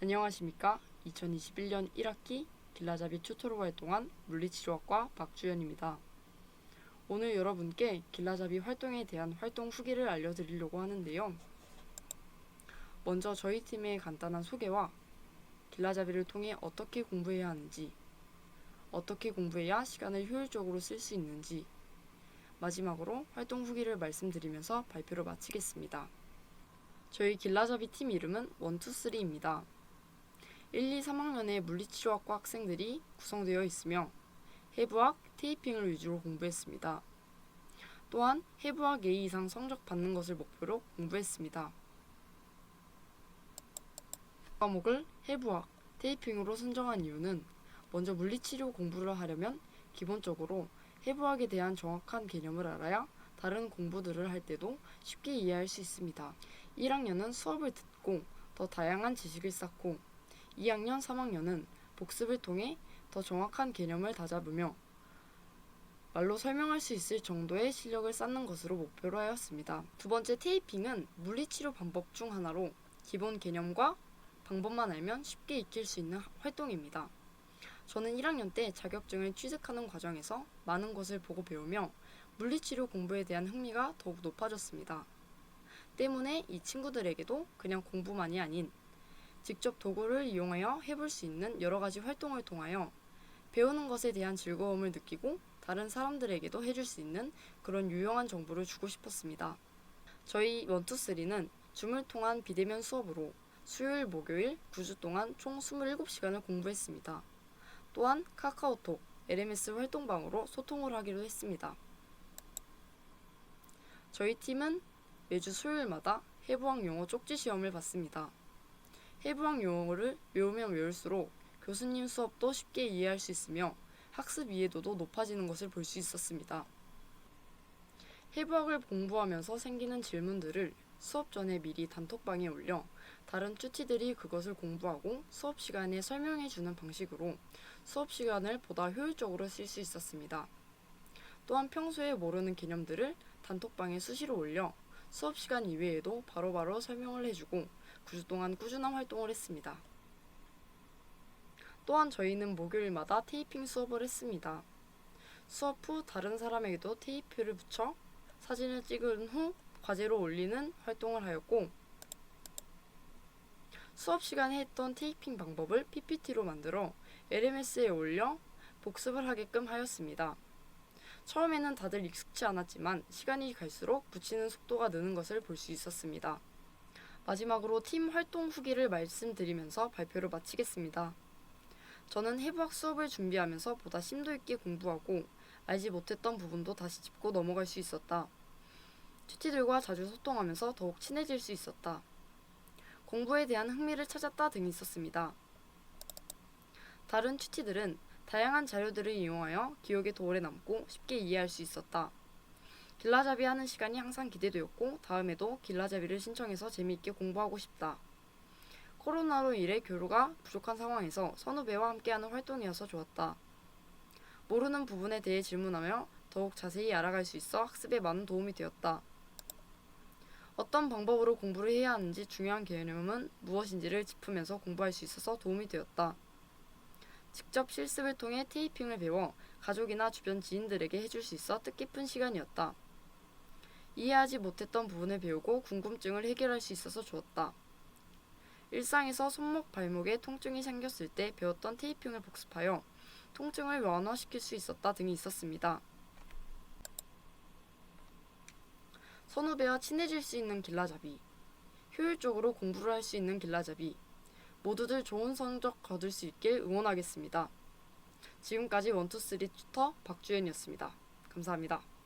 안녕하십니까. 2021년 1학기 길라잡이 튜토로 활동한 물리치료학과 박주연입니다. 오늘 여러분께 길라잡이 활동에 대한 활동 후기를 알려드리려고 하는데요. 먼저 저희 팀의 간단한 소개와 길라잡이를 통해 어떻게 공부해야 하는지, 어떻게 공부해야 시간을 효율적으로 쓸 수 있는지, 마지막으로 활동 후기를 말씀드리면서 발표를 마치겠습니다. 저희 길라잡이 팀 이름은 123입니다. 1, 2, 3학년의 물리치료학과 학생들이 구성되어 있으며 해부학, 테이핑을 위주로 공부했습니다. 또한 해부학 A 이상 성적 받는 것을 목표로 공부했습니다. 과목을 해부학, 테이핑으로 선정한 이유는 먼저 물리치료 공부를 하려면 기본적으로 해부학에 대한 정확한 개념을 알아야 다른 공부들을 할 때도 쉽게 이해할 수 있습니다. 1학년은 수업을 듣고 더 다양한 지식을 쌓고 2학년, 3학년은 복습을 통해 더 정확한 개념을 다잡으며 말로 설명할 수 있을 정도의 실력을 쌓는 것으로 목표로 하였습니다. 두 번째 테이핑은 물리치료 방법 중 하나로 기본 개념과 방법만 알면 쉽게 익힐 수 있는 활동입니다. 저는 1학년 때 자격증을 취득하는 과정에서 많은 것을 보고 배우며 물리치료 공부에 대한 흥미가 더욱 높아졌습니다. 때문에 이 친구들에게도 그냥 공부만이 아닌 직접 도구를 이용하여 해볼 수 있는 여러 가지 활동을 통하여 배우는 것에 대한 즐거움을 느끼고 다른 사람들에게도 해줄 수 있는 그런 유용한 정보를 주고 싶었습니다. 저희 원투쓰리는 줌을 통한 비대면 수업으로 수요일, 목요일 9주 동안 총 27시간을 공부했습니다. 또한 카카오톡, LMS 활동방으로 소통을 하기로 했습니다. 저희 팀은 매주 수요일마다 해부학 용어 쪽지 시험을 봤습니다. 해부학 용어를 외우면 외울수록 교수님 수업도 쉽게 이해할 수 있으며 학습 이해도도 높아지는 것을 볼 수 있었습니다. 해부학을 공부하면서 생기는 질문들을 수업 전에 미리 단톡방에 올려 다른 쭈티들이 그것을 공부하고 수업 시간에 설명해 주는 방식으로 수업 시간을 보다 효율적으로 쓸 수 있었습니다. 또한 평소에 모르는 개념들을 단톡방에 수시로 올려 수업 시간 이외에도 바로바로 설명을 해주고 9주 동안 꾸준한 활동을 했습니다. 또한 저희는 목요일마다 테이핑 수업을 했습니다. 수업 후 다른 사람에게도 테이프를 붙여 사진을 찍은 후 과제로 올리는 활동을 하였고 수업 시간에 했던 테이핑 방법을 PPT로 만들어 LMS에 올려 복습을 하게끔 하였습니다. 처음에는 다들 익숙치 않았지만 시간이 갈수록 붙이는 속도가 느는 것을 볼 수 있었습니다. 마지막으로 팀 활동 후기를 말씀드리면서 발표를 마치겠습니다. 저는 해부학 수업을 준비하면서 보다 심도 있게 공부하고 알지 못했던 부분도 다시 짚고 넘어갈 수 있었다. 튜티들과 자주 소통하면서 더욱 친해질 수 있었다. 공부에 대한 흥미를 찾았다 등이 있었습니다. 다른 튜티들은 다양한 자료들을 이용하여 기억에 더 오래 남고 쉽게 이해할 수 있었다. 길라잡이 하는 시간이 항상 기대되었고 다음에도 길라잡이를 신청해서 재미있게 공부하고 싶다. 코로나로 인해 교류가 부족한 상황에서 선후배와 함께하는 활동이어서 좋았다. 모르는 부분에 대해 질문하며 더욱 자세히 알아갈 수 있어 학습에 많은 도움이 되었다. 어떤 방법으로 공부를 해야 하는지 중요한 개념은 무엇인지를 짚으면서 공부할 수 있어서 도움이 되었다. 직접 실습을 통해 테이핑을 배워 가족이나 주변 지인들에게 해줄 수 있어 뜻깊은 시간이었다. 이해하지 못했던 부분을 배우고 궁금증을 해결할 수 있어서 좋았다. 일상에서 손목, 발목에 통증이 생겼을 때 배웠던 테이핑을 복습하여 통증을 완화시킬 수 있었다 등이 있었습니다. 선후배와 친해질 수 있는 길라잡이, 효율적으로 공부를 할 수 있는 길라잡이, 모두들 좋은 성적 거둘 수 있길 응원하겠습니다. 지금까지 원투쓰리 튜터 박주연이었습니다. 감사합니다.